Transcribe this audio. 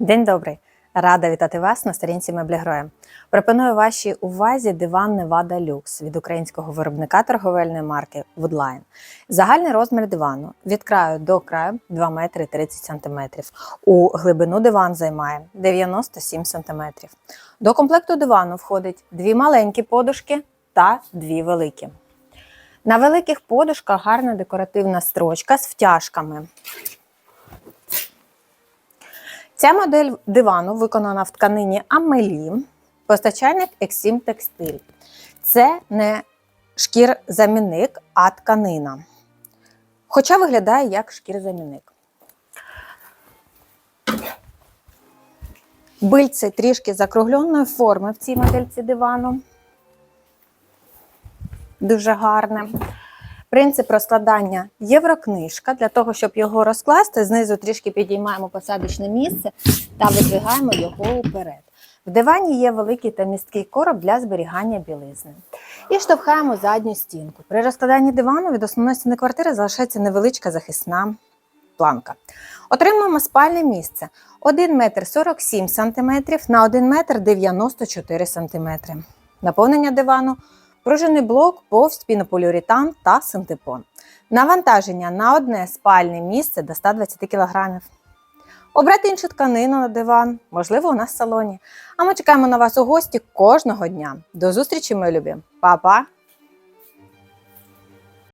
День добрий! Рада вітати вас на сторінці Меблігроя. Пропоную вашій увазі диван Невада Люкс від українського виробника торговельної марки Woodline. Загальний розмір дивану від краю до краю 2 метри 30 см. У глибину диван займає 97 см. До комплекту дивану входить дві маленькі подушки та дві великі. На великих подушках гарна декоративна строчка з втяжками. Ця модель дивану виконана в тканині Амелі, постачальник Exim Textile. Це не шкір-замінник, а тканина. Хоча виглядає як шкір-замінник. Бильце трішки закругленої форми в цій модельці дивану. Дуже гарне. Принцип розкладання єврокнижка. Для того, щоб його розкласти, знизу трішки підіймаємо посадочне місце та видвигаємо його уперед. В дивані є великий та місткий короб для зберігання білизни. І штовхаємо задню стінку. При розкладанні дивану від основної стіни квартири залишається невеличка захисна планка. Отримуємо спальне місце 1 метр 47 см на 1 метр 94 см. Наповнення дивану пружинний блок, повз пінополіуретан та синтепон. Навантаження на одне спальне місце до 120 кг. Обрати іншу тканину на диван, можливо, у нас в салоні. А ми чекаємо на вас у гості кожного дня. До зустрічі, мої любі! Па-па!